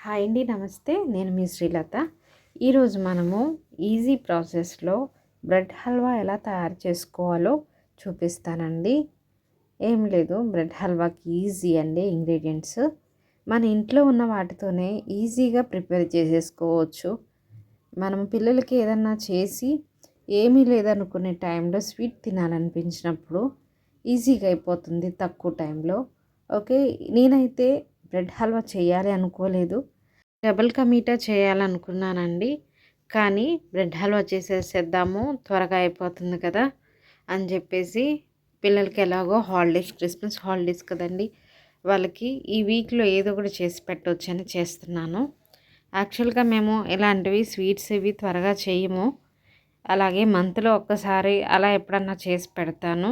Hi అండి నమస్తే. నేను మీ శ్రీలత. ఈరోజు మనము ఈజీ ప్రాసెస్లో బ్రెడ్ హల్వా ఎలా తయారు చేసుకోవాలో చూపిస్తానండి. ఏం లేదు బ్రెడ్ హల్వాకి ఈజీ అండి ఇంగ్రీడియంట్స్. మన ఇంట్లో ఉన్న వాటితోనే ఈజీగా ప్రిపేర్ చేసేసుకోవచ్చు. మనం పిల్లలకి ఏదన్నా చేసి ఏమీ లేదనుకునే టైంలో స్వీట్ తినాలనిపించినప్పుడు ఈజీగా అయిపోతుంది తక్కువ టైంలో. ఓకే నేనైతే బ్రెడ్ హల్వా చేయాలి అనుకోలేదు. డబుల్ కమీటా చేయాలనుకున్నానండి. కానీ బ్రెడ్ హల్వా చేసేసేద్దాము త్వరగా అయిపోతుంది కదా అని చెప్పేసి పిల్లలకి ఎలాగో హాలిడేస్ క్రిస్మస్ హాలిడేస్ కదండి. వాళ్ళకి ఈ వీక్లో ఏదో ఒకటి చేసి పెట్టవచ్చు అని చేస్తున్నాను. యాక్చువల్గా మేము ఇలాంటివి స్వీట్స్ ఇవి త్వరగా చేయము. అలాగే మంత్లో ఒక్కసారి అలా ఎప్పుడన్నా చేసి పెడతాను.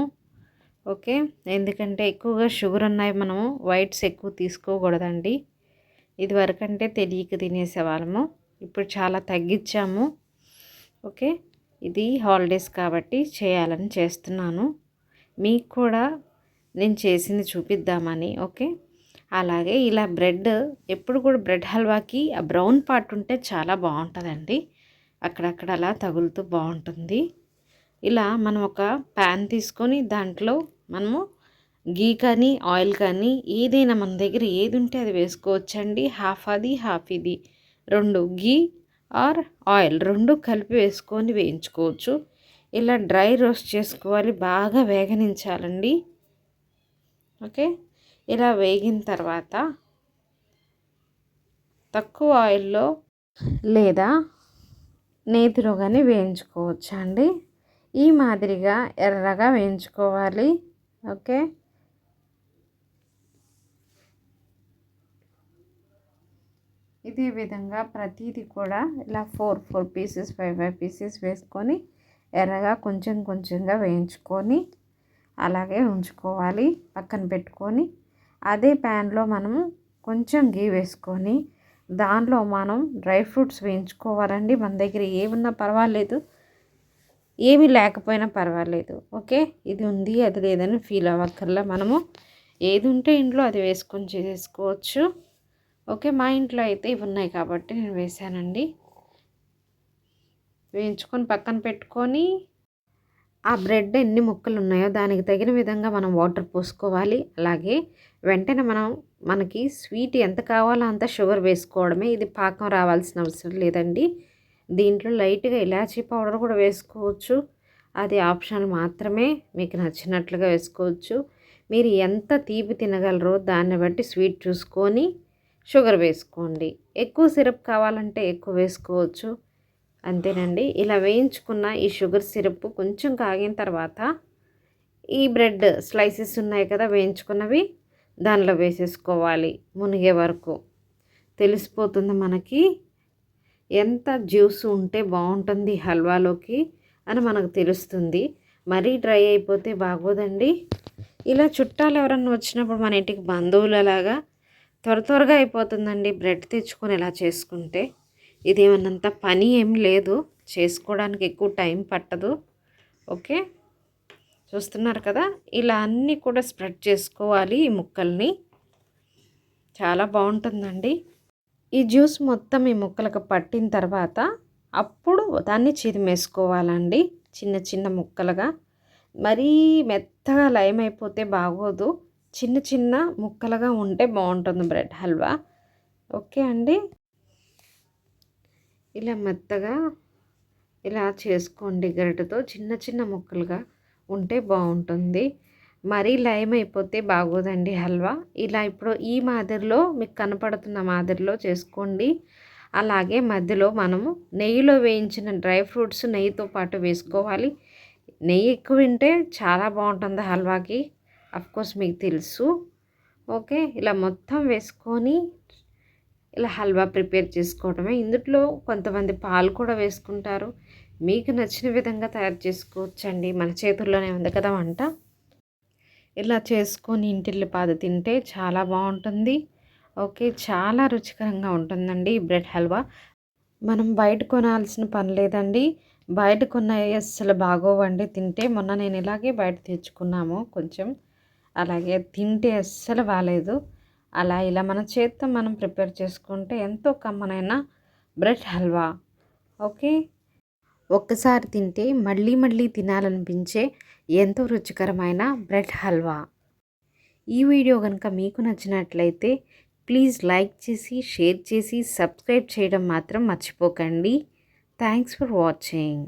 ఓకే? ఎందుకంటే ఎక్కువగా షుగర్ ఉన్నాయి మనము వైట్స్ ఎక్కువ తీసుకోకూడదండి. ఇది వరకంటే తెలియక తినేసేవాళ్ళము ఇప్పుడు చాలా తగ్గించాము. ఓకే? ఇది హాలిడేస్ కాబట్టి చేయాలని చేస్తున్నాను. మీకు కూడా నేను చేసింది చూపిద్దామని ఓకే? అలాగే ఇలా బ్రెడ్ ఎప్పుడు కూడా బ్రెడ్ హల్వాకి ఆ బ్రౌన్ పార్ట్ ఉంటే చాలా బాగుంటుందండి. అక్కడక్కడ అలా తగులుతూ బాగుంటుంది. ఇలా మనం ఒక ప్యాన్ తీసుకొని దాంట్లో మనము గీ కానీ ఆయిల్ కానీ ఏదైనా మన దగ్గర ఏది ఉంటే అది వేసుకోవచ్చండి. హాఫ్ అది హాఫ్ ఇది. రెండు గీ ఆర్ ఆయిల్ రెండు కలిపి వేసుకొని వేయించుకోవచ్చు. ఇలా డ్రై రోస్ట్ చేసుకోవాలి. బాగా వేగనించాలండి. ఓకే? ఇలా వేగిన తర్వాత తక్కువ ఆయిల్లో లేదా నేతిలో కానీ వేయించుకోవచ్చు అండి ఈ మాదిరిగా ఎర్రగా వేయించుకోవాలి. ఓకే. ఇదే విధంగా ప్రతిదీ కూడా ఇలా four four pieces five five pieces వేసుకొని ఎర్రగా కొంచెం కొంచెంగా వేయించుకొని అలాగే ఉంచుకోవాలి పక్కన పెట్టుకొని. అదే ప్యాన్లో మనము కొంచెం గీ వేసుకొని దానిలో మనం డ్రై ఫ్రూట్స్ వేయించుకోవాలండి. మన దగ్గర ఏమున్నా పర్వాలేదు. ఏమీ లేకపోయినా పర్వాలేదు. ఓకే? ఇది ఉంది అది లేదని ఫీల్ అవ్వక్కర్లా. మనము ఏది ఉంటే ఇంట్లో అది వేసుకొని చేసుకోవచ్చు. ఓకే? మా ఇంట్లో అయితే ఇవి ఉన్నాయి కాబట్టి నేను వేసానండి వేయించుకొని పక్కన పెట్టుకొని ఆ బ్రెడ్ ఎన్ని ముక్కలు ఉన్నాయో దానికి తగిన విధంగా మనం వాటర్ పోసుకోవాలి. అలాగే వెంటనే మనం మనకి స్వీట్ ఎంత కావాలో అంత షుగర్ వేసుకోవడమే. ఇది పాకం రావాల్సిన అవసరం లేదండి. దీంట్లో లైట్గా ఇలాచీ పౌడర్ కూడా వేసుకోవచ్చు. అది ఆప్షన్ మాత్రమే మీకు నచ్చినట్లుగా వేసుకోవచ్చు. మీరు ఎంత తీపి తినగలరో దాన్ని బట్టి స్వీట్ చూసుకొని షుగర్ వేసుకోండి. ఎక్కువ సిరప్ కావాలంటే ఎక్కువ వేసుకోవచ్చు. అంతేనండి. ఇలా వేయించుకున్న ఈ షుగర్ సిరప్ కొంచెం కాగిన తర్వాత ఈ బ్రెడ్ స్లైసెస్ ఉన్నాయి కదా వేయించుకున్నవి దానిలో వేసేసుకోవాలి మునిగే వరకు. తెలిసిపోతుంది మనకి. ఎంత జ్యూస్ ఉంటే బాగుంటుంది హల్వాలోకి అని మనకు తెలుస్తుంది. మరీ డ్రై అయిపోతే బాగోదండి. ఇలా చుట్టాలు ఎవరన్నా వచ్చినప్పుడు మన ఇంటికి బంధువులు అలాగా త్వర త్వరగా అయిపోతుందండి బ్రెడ్ తెచ్చుకొని ఇలా చేసుకుంటే. ఇదేమన్నంత పని ఏం లేదు. చేసుకోవడానికి ఎక్కువ టైం పట్టదు. ఓకే? చూస్తున్నారు కదా? ఇలా అన్నీ కూడా స్ప్రెడ్ చేసుకోవాలి ఈ ముక్కల్ని. చాలా బాగుంటుందండి. ఈ జ్యూస్ మొత్తం ఈ ముక్కలకు పట్టిన తర్వాత అప్పుడు దాన్ని చిరిమేసుకోవాలండి చిన్న చిన్న ముక్కలుగా. మరీ మెత్తగా లయం అయిపోతే బాగోదు. చిన్న చిన్న ముక్కలుగా ఉంటే బాగుంటుంది బ్రెడ్ హల్వా. ఓకే అండి? ఇలా మెత్తగా ఇలా చేసుకోండి గరిటతో. చిన్న చిన్న ముక్కలుగా ఉంటే బాగుంటుంది. మరీ లయం అయిపోతే బాగోదండి హల్వా. ఇలా ఇప్పుడు ఈ మాదిరిలో మీకు కనపడుతున్న మాదిరిలో చేసుకోండి. అలాగే మధ్యలో మనము నెయ్యిలో వేయించిన డ్రై ఫ్రూట్స్ నెయ్యితో పాటు వేసుకోవాలి. నెయ్యి ఎక్కువ వింటే చాలా బాగుంటుంది హల్వాకి. కోర్స్ మీకు తెలుసు. ఓకే ఇలా మొత్తం వేసుకొని ఇలా హల్వా ప్రిపేర్ చేసుకోవడమే. ఇందులో కొంతమంది పాలు కూడా వేసుకుంటారు. మీకు నచ్చిన విధంగా తయారు చేసుకోవచ్చండి. మన చేతుల్లోనే ఉంది కదా వంట. ఇలా చేసుకొని ఇంటిల్లి పాద తింటే చాలా బాగుంటుంది. ఓకే చాలా రుచికరంగా ఉంటుందండి ఈ బ్రెడ్ హల్వా. మనం బయట కొనాల్సిన పని లేదండి. బయట కొన్న అసలు బాగోవండి. తింటే మొన్న నేను ఇలాగే బయట తెచ్చుకున్నాము కొంచెం. అలాగే తింటే అస్సలు బాగాలేదు అలా ఇలా మన చేత్తో మనం ప్రిపేర్ చేసుకుంటే ఎంతో కమ్మనైన బ్రెడ్ హల్వా. ఓకే ఒక్కసారి తింటే మళ్ళీ మళ్ళీ తినాలనిపించే ఎంతో రుచికరమైన బ్రెడ్ హల్వా. ఈ వీడియో కనుక మీకు నచ్చినట్లయితే ప్లీజ్ లైక్ చేసి షేర్ చేసి సబ్స్క్రైబ్ చేయడం మాత్రం మర్చిపోకండి. Thanks for watching.